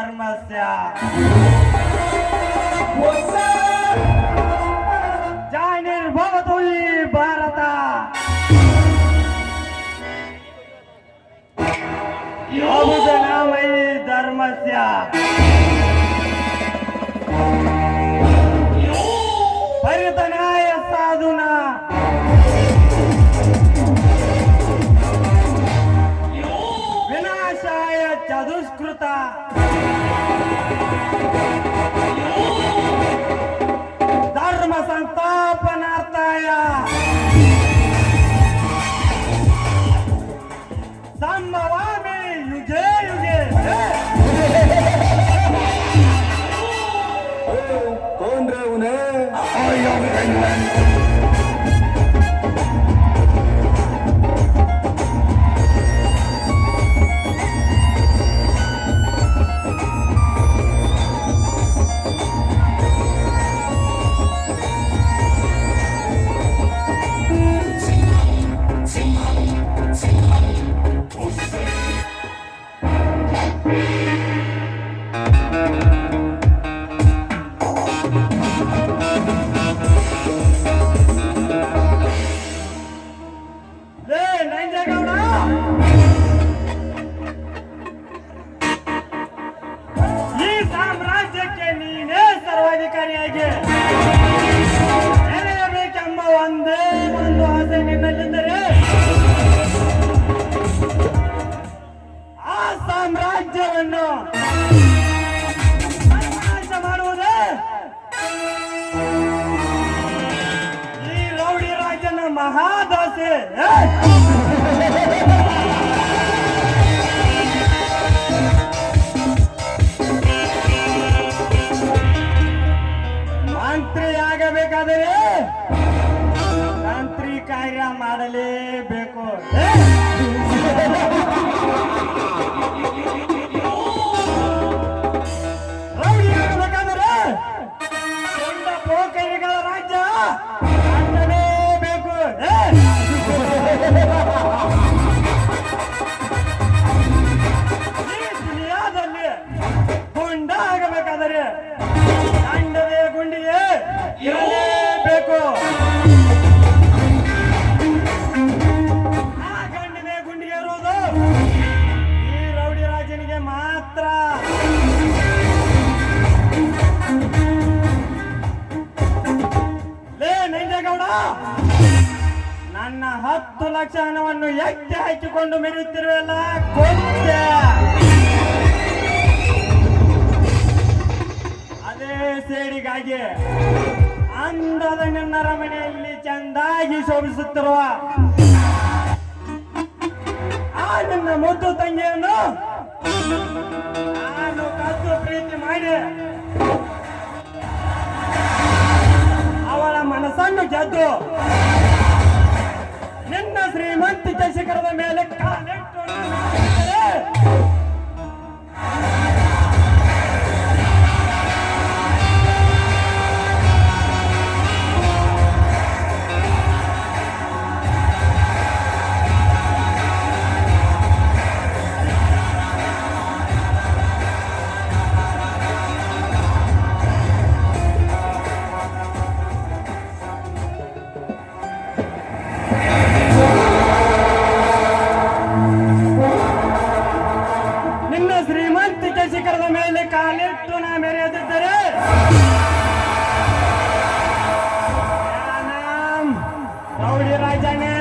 ಧರ್ಮಸ್ಯ. ಜಾನಿರ್ಭವತು ಈ Bharat. ಬಹುಜನಾಮಯಿ ಧರ್ಮಸ್ಯ. ಪರಿತನಾಯ iyong ganyan ಮಹಾದಾಸೆ ಆಗಬೇಕಾದರೆ ಮಂತ್ರಿ ಕಾರ್ಯ ಮಾಡಲೇಬೇಕು ಹಾಕಿಕೊಂಡು ಮೆರೆಯುತ್ತಿರುವೆಲ್ಲ ಕೊಂಚ ಅದೇ ಸೇಡಿಗಾಗಿ ಅಂದದ ನಿನ್ನ ಮನೆಯಲ್ಲಿ ಚಂದಾಗಿ ಶೋಭಿಸುತ್ತಿರುವ ಆ ನಿನ್ನ ಮುದ್ದು ತಂಗಿಯನ್ನು ನಾನು ಕದ್ದು ಪ್ರೀತಿ ಮಾಡಿ ಅವಳ ಮನಸ್ಸನ್ನು ಗೆದ್ದು ನಿನ್ನ ಶ್ರೀಮಂತಿಕೆ ಶಿಖರದ ಮೇಲೆ ಕಾಲಿಟ್ಟು はい、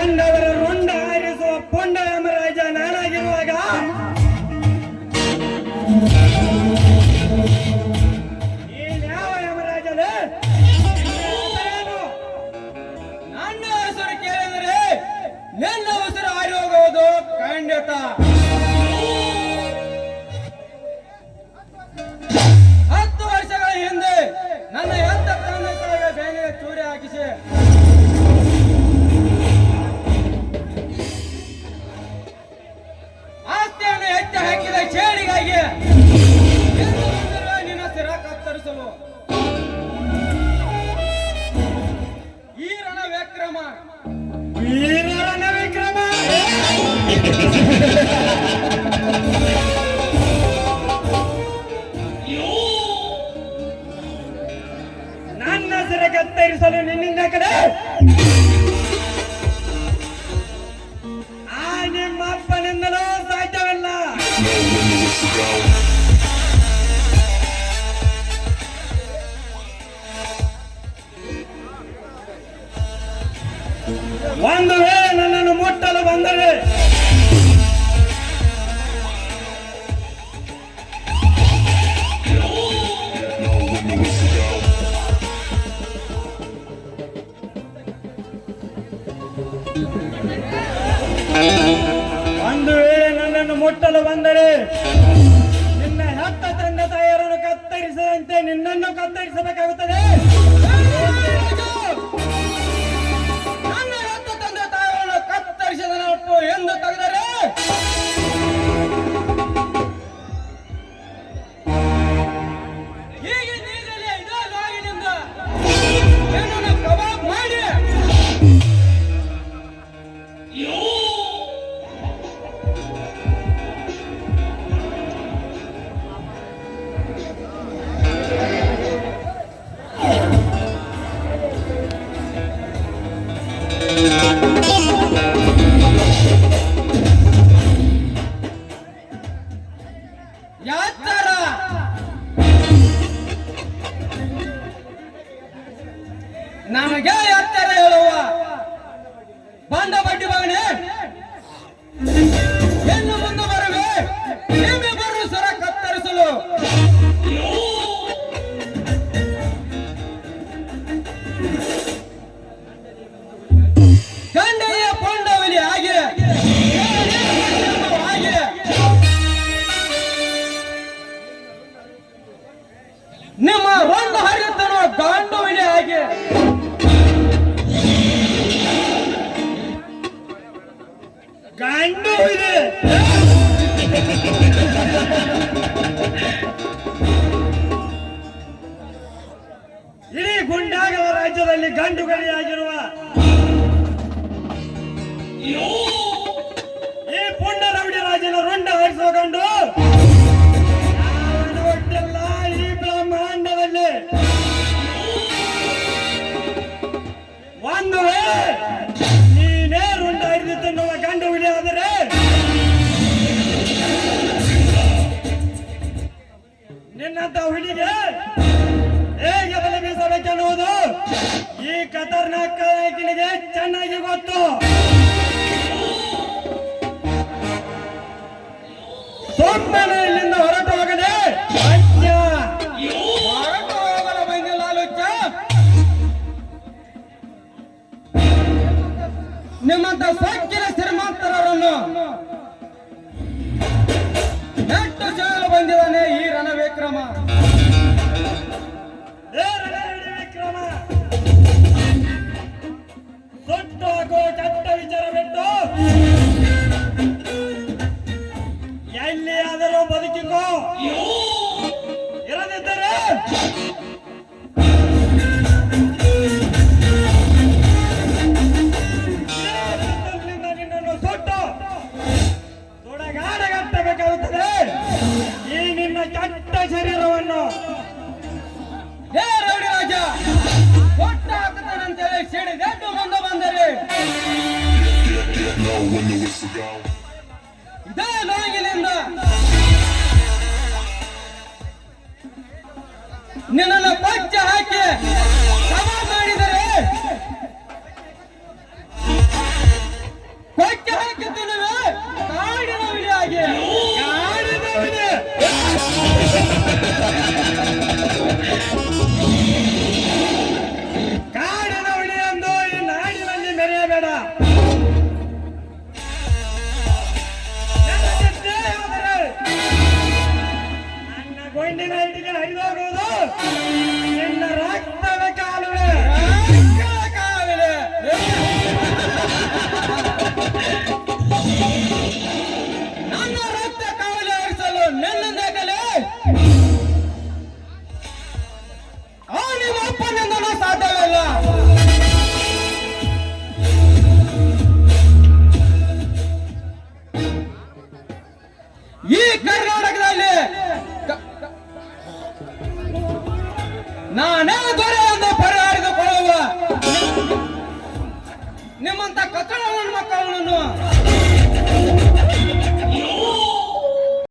கண்டவர் Know when it's whistle gown. ನಿನ್ನನ್ನು Hyundai.